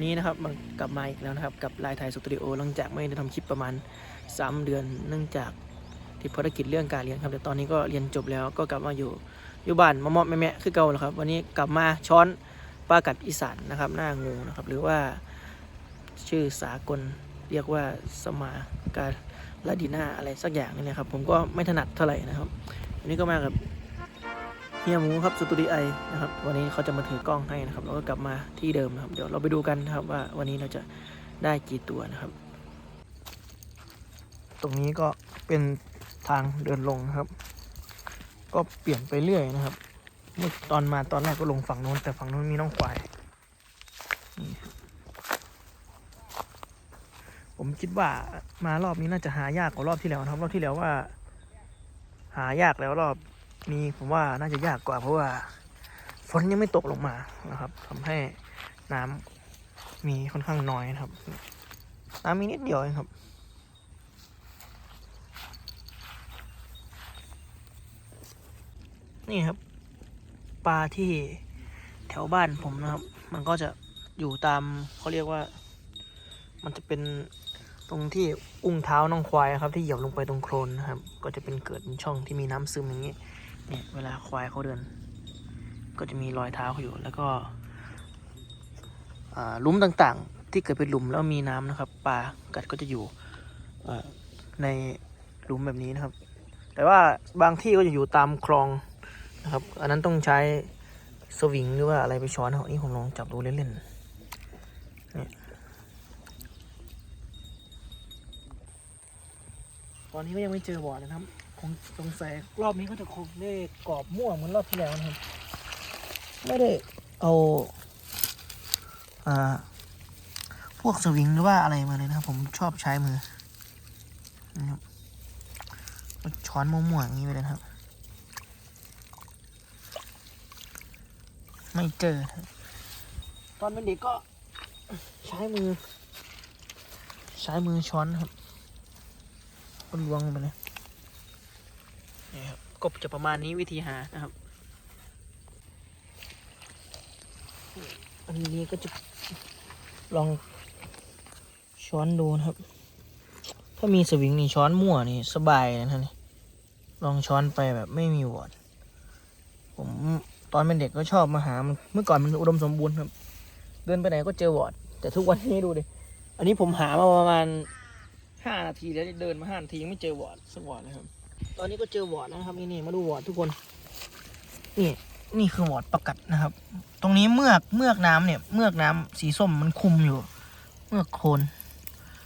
วันนี้นะครับมันกลับมาอีกแล้วนะครับ กับลายไทยสตูดิโอหลังจากไม่ได้ทำคลิปประมาณ 3 เดือน เนื่องจากติดภารกิจเรื่องการเรียนครับแต่ตอนนี้ก็เรียนจบแล้วก็กลับมาอยู่อยู่บ้านมามาะแม่แม่คือเก่าแล้วครับ วันนี้กลับมาช้อนปลากัดอีสานนะครับหน้างูนะครับ หรือว่าชื่อสากลเรียกว่าสมาการลาดิน่าอะไรสักอย่างนี่นะครับ ผมก็ไม่ถนัดเท่าไหร่นะครับวันนี้ก็มากับ เฮียหมูครับสตูดิไอนะครับวันนี้เขาจะมาถือกล้องให้นะครับแล้วก็กลับมาที่เดิมนะครับ เดี๋ยวเราไปดูกันนะครับว่าวันนี้เราจะได้กี่ตัวนะครับ ตรงนี้ก็เป็นทางเดินลงครับ ก็เปลี่ยนไปเรื่อยนะครับ เมื่อตอนมาตอนแรกก็ลงฝั่งโน้น แต่ฝั่งโน้นมีน้องควายผมคิดว่ามารอบนี้น่าจะหายากกว่ารอบที่แล้วนะครับ รอบที่แล้วว่า หายากแล้วรอบ นี้ผมว่าน่าจะยากกว่าเพราะว่าฝนยังไม่ตกลงมานะครับทำให้น้ำมีค่อนข้างน้อยนะครับ น้ำมีนิดเดียวเองครับนี่ครับ ปลาที่แถวบ้านผมนะครับ มันก็จะอยู่ตามเขาเรียกว่า มันจะเป็นตรงที่อุ้งเท้าน้องควายครับ ที่เหยียบลงไปตรงโคลนนะครับ ก็จะเป็นเกิดเป็นช่องที่มีน้ำซึมอย่างนี้ นี่ยเวลาควายเขาเดิน ก็จะมีรอยเท้าเขาอยู่ แล้วก็ลุ่มต่างๆ ที่เกิดเป็นหลุมแล้วมีน้ำนะครับปลากัดก็จะอยู่ในหลุมแบบนี้นะครับ แต่ว่าบางที่ก็จะอยู่ตามคลองนะครับ อันนั้นต้องใช้สวิงหรือว่าอะไรไปช้อนเขานี่ผมลองจับดูเล่นๆเนี่ยตอนนี้ก็ยังไม่เจอบ่อนะครับ คงสงสัยรอบนี้ก็จะคงได้กรอบม่วงเหมือนรอบที่แล้วนะครับไม่ได้เอาอ่าพวกสวิงหรือว่าอะไรมาเลยนะครับ ผมชอบใช้มือนะครับก็ช้อนมั่วๆอย่างนี้ไปเลยนะครับ ไม่เจอครับตอนเป็นเด็กก็ใช้มือ ใช้มือช้อนครับก็ล้วงลงไปเลย นี่ครับก็จะประมาณนี้วิธีหานะครับ อันนี้ก็จะลองช้อนดูนะครับ ถ้ามีสวิงนี่ช้อนมั่วนี่สบายเลยนะนี่ลองช้อนไปแบบไม่มีวอดผมตอนเป็นเด็กก็ชอบมาหามันเมื่อก่อนมันอุดมสมบูรณ์ครับ เดินไปไหนก็เจอวอดแต่ทุกวันนี้ดูดิ อันนี้ผมหามาประมาณห้านาทีแล้วเดินมาห้านาทียังไม่เจอวอดสักวอดเลยครับ ตอนนี้ก็เจอวอร์ดนะครับนี่นี่มาดูวอร์ดทุกคน นี่นี่คือวอร์ดประกัดนะครับ ตรงนี้เมือกเมือกน้ำเนี่ยเมือกน้ำสีส้มมันคุมอยู่ เมือกโคลน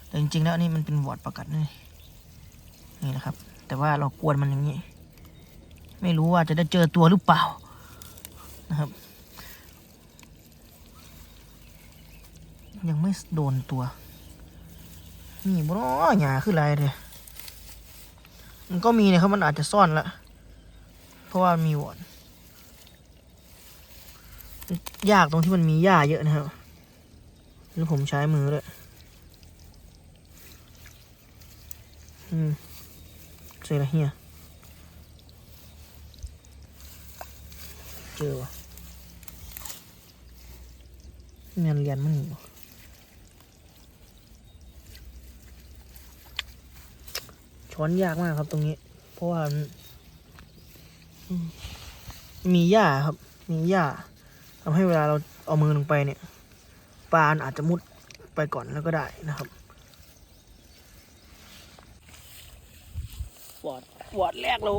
แต่จริงๆแล้วนี่มันเป็นวอร์ดประกัดนี่นี่นะครับ แต่ว่าเรากวนมันอย่างนี้ ไม่รู้ว่าจะได้เจอตัวหรือเปล่านะครับ ยังไม่โดนตัว นี่บล้อหยาคืออะไรเลย มันก็มีนะครับ มันอาจจะซ่อนละ เพราะว่ามีวอนยากตรงที่มันมีหญ้าเยอะนะครับแล้วผมใช้มือด้วยอืมเจอละเฮียเจอวะเมียนเรียนมันอยู่ ช้อนยากมากครับตรงนี้ เพราะว่ามีหญ้าครับ มีหญ้าทำให้เวลาเราเอามือลงไปเนี่ยปลาอาจจะมุดไปก่อนแล้วก็ได้นะครับวอดวอดแรกเรา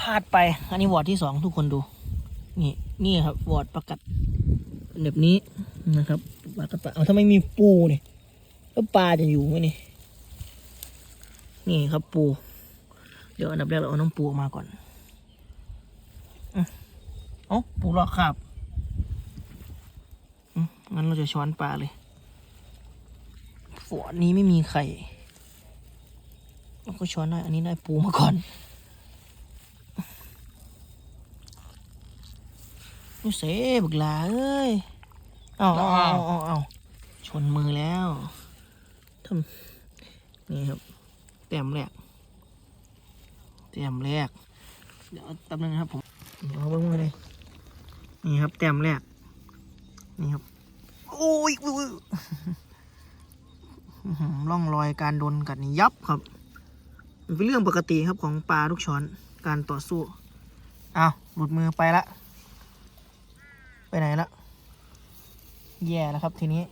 พลาดไป อันนี้วอดที่สองทุกคนดู นี่นี่ครับวอดประกัดเป็นแบบนี้นะครับปลากระปะเอาถ้าไม่มีปูเนี่ยแล้วปลาจะอยู่ไหมนี่ นี่ครับปู เดี๋ยวอันดับแรกเราเอาน้องปูออกมาก่อนอ๋อปูรอครับงั้นเราจะช้อนปลาเลยฝอนนี้ไม่มีไข่เราก็ช้อนได้ อันนี้ได้ปูมาก่อนนี่เสบกหลาเอ้ยเอาเอาเอาเอาชนมือแล้วทำนี่ครับ แต้มแรกแต้มแรก เดี๋ยวแป๊บนึงนะครับผมเดี๋ยวเอาเบิ้งมาเลยนี่ครับแต้มแรก นี่ครับ โอ้โอ้ยอุ้ยอื้อหือร่องรอยการโดนกัดนี่ยับครับมันเป็นเรื่องปกติครับของปลาทุกช้อนการต่อสู้อ้าวหลุดมือไปละ ไปไหนละ แย่แล้วครับทีนี้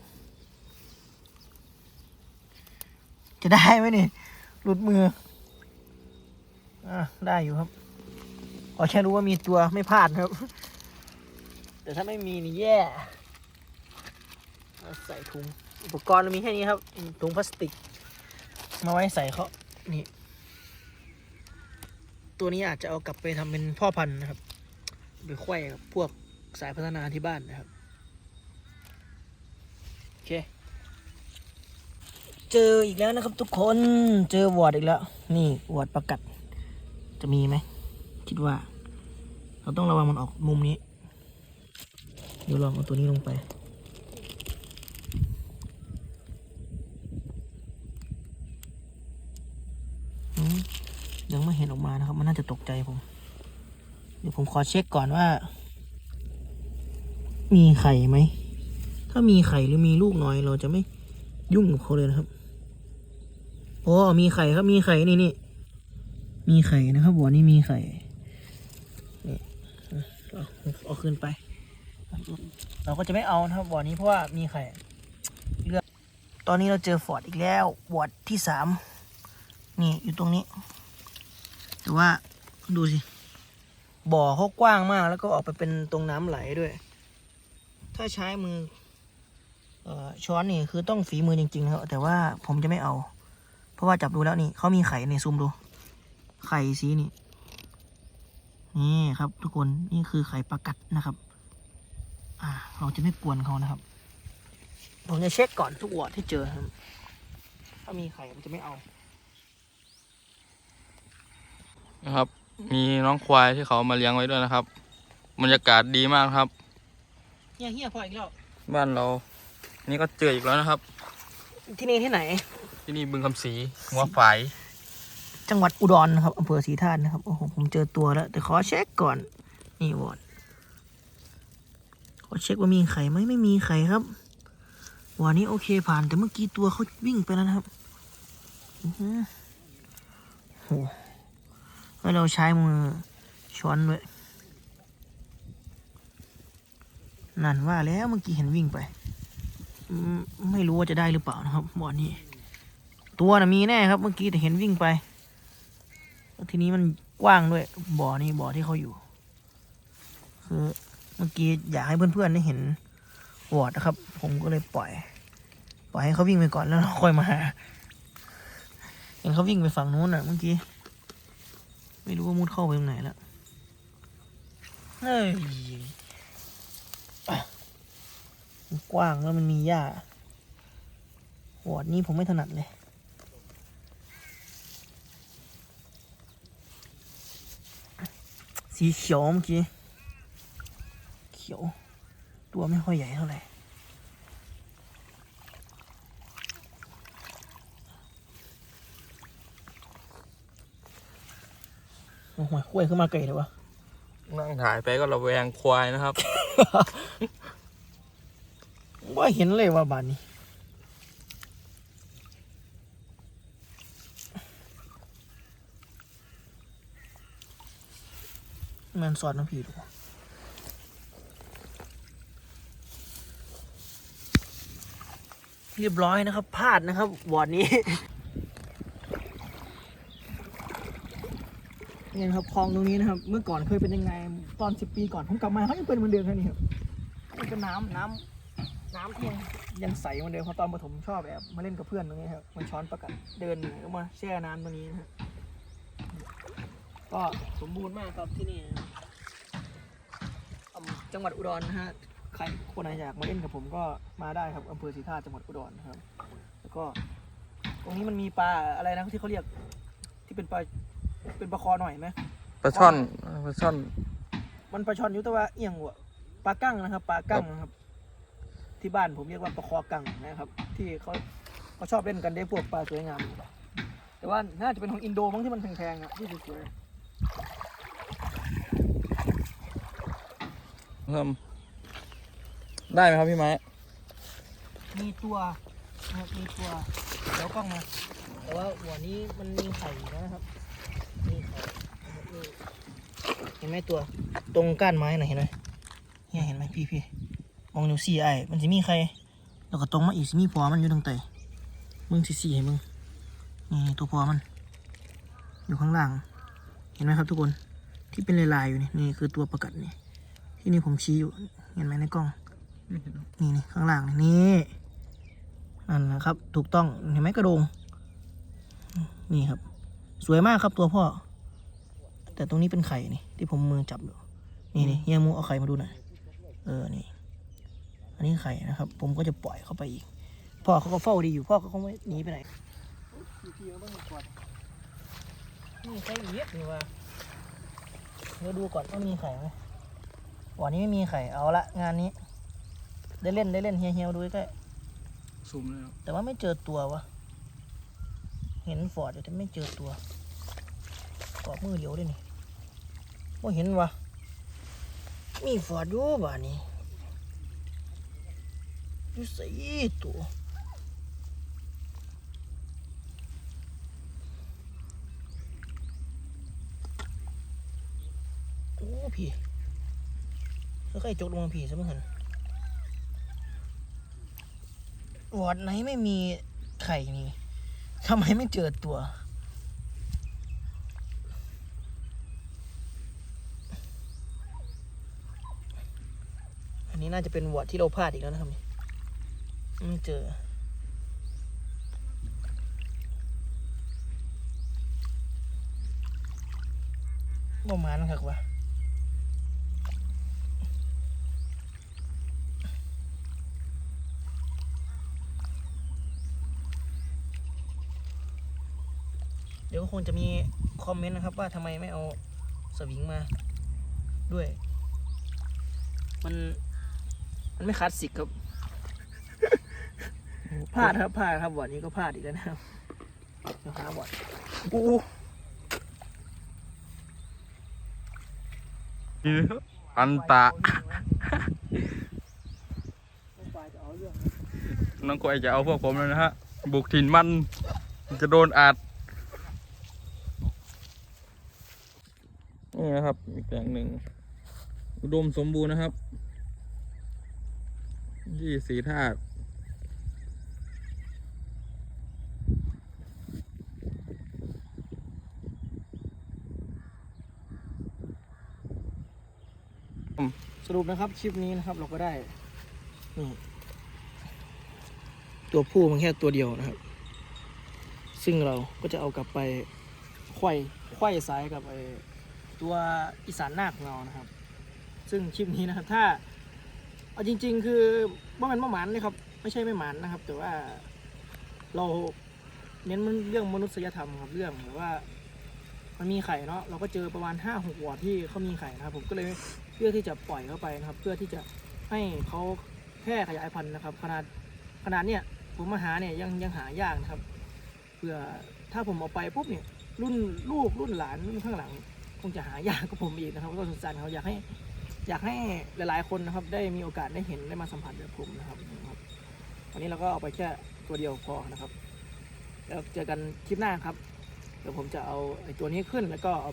จะได้ไหมนี่ หลุดมืออะได้อยู่ครับขอแค่รู้ว่ามีตัวไม่พลาดครับ แต่ถ้าไม่มีนี่แย่ใส่ถุงอุปกรณ์เรามีแค่นี้ครับถุงพลาสติก มาไว้ใส่เขานี่ ตัวนี้อาจจะเอากลับไปทำเป็นพ่อพันธุ์นะครับไปไขว้กับพวกสายพัฒนาที่บ้านนะครับ โอเค เจออีกแล้วนะครับ ทุกคนเจอวอดอีกแล้ว นี่วอดประกัด จะมีไหมคิดว่า เราต้องระวังมันออกมุมนี้เดี๋ยวลองเอาตัวนี้ลงไป ยังไม่เห็นออกมานะครับ มันน่าจะตกใจผม เดี๋ยวผมขอเช็คก่อนว่า มีไข่ไหม ถ้ามีไข่หรือมีลูกน้อยเราจะไม่ยุ่งกับเขาเลยนะครับ โอ้มีไข่ครับมีไข่นี่นี่มีไข่นะครับบ่อนี้มีไข่นี่เอาเอาคืนไป เราก็จะไม่เอานะครับบ่อนี้เพราะว่ามีไข่เลือกตอนนี้เราเจอฟอร์ดอีกแล้ววอร์ดที่สามนี่อยู่ตรงนี้ แต่ว่าดูสิบ่อเขากว้างมากแล้วก็ออกไปเป็นตรงน้ำไหลด้วย ถ้าใช้มือออช้อนนี่คือต้องฝีมือจริงๆนะครับแต่ว่าผมจะไม่เอา เพราะว่าจับดูแล้วนี่เขามีไข่ในซูมดู ไข่สีนี่นี่ครับทุกคนนี่คือไข่ปลากัดนะครับ อ่า เราจะไม่กวนเขานะครับ ผมจะเช็คก่อนทุกวอร์ดที่เจอครับ ถ้ามีไข่ผมจะไม่เอานะครับ มีน้องควายที่เขามาเลี้ยงไว้ด้วยนะครับบรรยากาศดีมากครับ เฮียเฮียพออีกแล้ว บ้านเรา นี่ก็เจออีกแล้วนะครับ ที่นี่ที่ไหน ที่นี่บึงคำศรีหัวฝายจังหวัดอุดรนะครับอำเภอศรีธาตุนะครับ โอ้โห ผมเจอตัวแล้ว แต่ขอเช็คก่อน นี่วอร์ดขอเช็คว่ามีไข่ไหมไม่มีไข่ครับ วันนี้โอเคผ่าน แต่เมื่อกี้ตัวเขาวิ่งไปแล้วนะครับอื้อหือโหแล้วเราใช้มือช้อนด้วย นั่นว่าแล้วเมื่อกี้เห็นวิ่งไปอืมไม่รู้ว่าจะได้หรือเปล่านะครับบ่อนี้ ตัวนะมีแน่ครับเมื่อกี้แต่เห็นวิ่งไปแล้วทีนี้มันกว้างด้วย บ่อนี้บ่อที่เขาอยู่ คือเมื่อกี้อยากให้เพื่อนๆได้เห็นวอดนะครับ ผมก็เลยปล่อย ปล่อยให้เขาวิ่งไปก่อนแล้วเราค่อยมาเห็นเขาวิ่งไปฝั่งนู้นอะเมื่อกี้ ไม่รู้ว่ามุดเข้าไปตรงไหนแล้วเฮ้ยกว้างแล้วมันมีหญ้าวอดนี้ผมไม่ถนัดเลย สีเขียวเมื่อกี้ เขียว ตัวไม่ค่อยใหญ่เท่าไหร่โอ้โหคุ้ยขึ้นมาไกลเลยวะนั่งถ่ายไปก็ระแวงควายนะครับ ว่าเห็นเลยว่าบานนี้ มันสอดน้ำผีดูเรียบร้อยนะครับพลาดนะครับวอร์ดนี้เนี่ยนะครับคลองตรงนี้นะครับ เมื่อก่อนเคยเป็นยังไง ตอนสิบปีก่อนผมกลับมาเขายังเป็นเหมือนเดิมแค่นี้ครับนี่ก็น้ำน้ำน้ำที่ยังยังใสเหมือนเดิมเพราะตอนประถมชอบแอบมาเล่นกับเพื่อนตรงนี้ครับมันช้อนประกัดเดินหนีก็มาแช่น้ำตรงนี้นะครับก็สมบูรณ์มากครับที่นี่ จังหวัดอุดรนะฮะใครคนไหนอยากมาเล่นกับผมก็มาได้ครับอำเภอศรีธาตุจังหวัดอุดรนะครับ แล้วก็ ตรงนี้มันมีปลาอะไรนะที่เขาเรียก ที่เป็นปลาเป็นปลาคอหน่อยไหมปลาช่อนปลาช่อน มันปลาช่อนอยุตว่าเอียงวะปลากั้งนะครับปลากั้งนะครับ ที่บ้านผมเรียกว่าปลาคอกั้งนะครับ ที่เขาเขาชอบเล่นกันได้พวกปลาสวยงามแต่ว่าน่าจะเป็นของอินโดมั้งที่มันแพงๆอะที่สวยเพิ่มได้ไหมครับพี่ไม้ มีตัวนะครับมีตัวเดี๋ยวกล้องมาแต่ว่าหัวนี้มันมีไข่อยู่นะครับมีไข่เห็นไหมตัวตรงก้านไม้น่ะเห็นไหมเนี่ยเห็นไหมพี่พี่มองนิวสี่ไอ้มันจะมีไข่แล้วก็ตรงมาอีกสิมีพอมันอยู่ตรงเตยมึงสิสี่ให้มึงนี่ตัวพอมัน อยู่ข้างล่าง เห็นไหมครับทุกคนที่เป็นลายๆอยู่นี่นี่คือตัวประกัดนี่ ที่นี่ผมชี้อยู่ เห็นไหมในกล้อง นี่นี่ข้างล่างนี่นี่นั่นนะครับ ถูกต้องเห็นไหมกระโดง นี่ครับ สวยมากครับตัวพ่อ แต่ตรงนี้เป็นไข่นี่ ที่ผมมือจับอยู่นี่นี่เฮียมูเอาไข่มาดูหน่อยเออนี่ อันนี้ไข่นะครับ ผมก็จะปล่อยเข้าไปอีก พ่อเขาก็เฝ้าดีอยู่พ่อเขาคงไม่หนีไปไหนนี่ไข่เยอะนี่ว่าเดี๋ยวดูก่อนว่ามีไข่ไหม วันนี้ไม่มีไข่เอาละงานนี้ ได้เล่นได้เล่นเฮียเฮียดูใกล้ซูมเลยครับๆแต่ว่าไม่เจอตัววะเห็นฟอร์ดอยู่แต่ไม่เจอตัวกรอบมือเดียวด้วยนี่ว่าเห็นวะมีฟอร์ดอยู่บ้านนี้อยู่ใส่ตัว โอ้พี่ แล้วใครจกลงมาพี่ซะมั้งหันวอดไหนไม่มีไข่นี่ทำไมไม่เจอตัว อันนี้น่าจะเป็นวอดที่เราพลาดอีกแล้วนะครับนี่ไม่เจอประมาณนั้นครับว่า เดี๋ยวก็ คงจะมีคอมเมนต์นะครับ ว่าทำไมไม่เอาสวิงมาด้วย มัน มันไม่คลาสสิกครับพลาดครับพลาดครับบอร์ดนี้ก็พลาดอีกแล้วนะครับเดี๋ยวหาบอร์ดอู้อันตะน้องกวยจะเอาพวกผมเลยนะฮะ บุกถิ่นมันจะโดนอัด นี่นะครับ อีกแหล่งหนึ่งอุดมสมบูรณ์นะครับ ยี่สีธาตุสรุปนะครับคลิปนี้นะครับเราก็ได้นี่ตัวผู้มันแค่ตัวเดียวนะครับ ซึ่งเราก็จะเอากลับไปไขว้ไขว้ซ้ายกับไอ ตัวอีสานนาคของเรานะครับ ซึ่งคลิปนี้นะครับถ้าเอาจริง ๆ คือว่ามันไม่หมันนะครับ ไม่ใช่ไม่หมันนะครับ แต่ว่าเราเน้นเรื่องมนุษยธรรมครับเรื่องแบบว่า มันมีไข่เนาะเราก็เจอประมาณห้าหกวอร์ดที่เขามีไข่นะครับ ผมก็เลยเลือกที่จะปล่อยเข้าไปนะครับ เพื่อที่จะให้เขาแพร่ขยายพันธุ์นะครับ ขนาดขนาดเนี้ยผมมาหาเนี่ยยังยังหายากนะครับเพื่อถ้าผมเอาไปปุ๊บเนี่ยรุ่นลูกรุ่นหลานรุ่นข้างหลัง คงจะหายากกับผมอีกนะครับ ก็สงสารเขาอยากให้อยากให้หลายๆคนนะครับ ได้มีโอกาสได้เห็นได้มาสัมผัสแบบผมนะครับครับวันนี้เราก็เอาไปแค่ตัวเดียวพอนะครับ แล้วเจอกันคลิปหน้าครับ เดี๋ยวผมจะเอาไอ้ตัวนี้ขึ้นแล้วก็เอา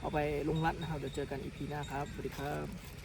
เอาไปลงรัดนะครับ เดี๋ยวเจอกันอีพีหน้าครับสวัสดีครับ